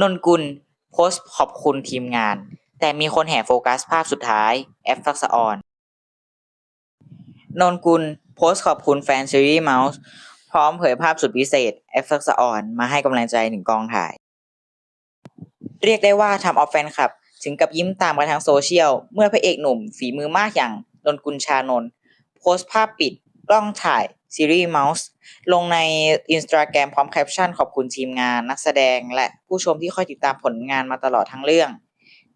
นนกุล โพสต์ขอบคุณทีมงาน แต่มีคนแห่โฟกัสภาพสุดท้าย แอฟทักษออน นนกุล โพสต์ขอบคุณแฟนซีรีส์เมาส์พร้อมเผยภาพสุดพิเศษ แอฟทักษออนมาให้กำลังใจถึงกองถ่าย เรียกได้ว่าทำเอาแฟนคลับ ถึงกับยิ้มตามกันทางโซเชียล เมื่อพระเอกหนุ่ม ฝีมือมากอย่างนนกุลชานนโพสต์ภาพปิดกล้องถ่าย ซีรีส์เมาส์ลงในอินสตาแกรมพร้อมแคปชั่นขอบคุณทีมงานนักแสดงและผู้ชมที่คอยติดตามผลงานมาตลอดทั้งเรื่อง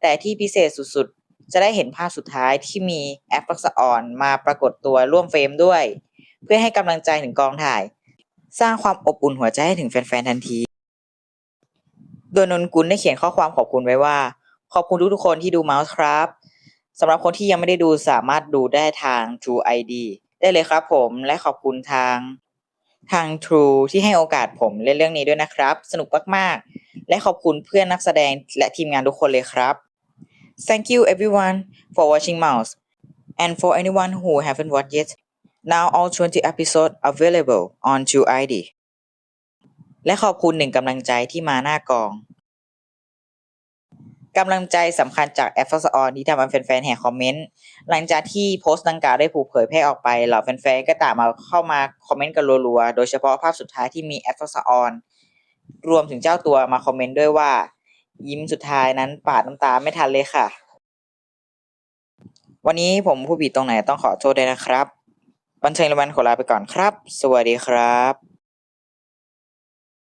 แต่ที่พิเศษสุดๆ จะได้เห็นภาพสุดท้ายที่มีแอฟทักษะออนมาปรากฏตัวร่วมเฟรมด้วย เพื่อให้กำลังใจถึงกองถ่าย สร้างความอบอุ่นหัวใจให้ถึงแฟนๆ ทันที โดยนนกุลได้เขียนข้อความขอบคุณไว้ว่า ขอบคุณทุกๆคนที่ดูเมาส์ครับสำหรับคนที่ยังไม่ได้ดูสามารถดูได้ทาง True ID ได้เลยครับผมและขอบคุณทางทาง True ที่ให้โอกาสผมเล่นเรื่องนี้ด้วยนะครับ สนุกมากๆ และขอบคุณเพื่อนนักแสดงและทีมงานทุกคนเลยครับ Thank you everyone for watching Mouse and for anyone who haven't watched yet now all 20 episodes available on True ID และขอบคุณหนึ่งกำลังใจที่มาหน้ากอง กำลังใจสำคัญจากแอปฟักออนที่ทำให้แฟนๆแห่คอมเมนต์ หลังจากที่โพสต์ดังกล่าวได้ถูกเผยแพร่ออกไปเหล่าแฟนๆก็ต่างมาเข้ามาคอมเมนต์กันรัวๆ โดยเฉพาะภาพสุดท้ายที่มีแอปฟักออนรวมถึงเจ้าตัวมาคอมเมนต์ด้วยว่า ยิ้มสุดท้ายนั้นปาดน้ำตาไม่ทันเลยค่ะ วันนี้ผมผู้ผิดตรงไหนต้องขอโทษด้วยนะครับ บันเทิงละวันขอลาไปก่อนครับ สวัสดีครับ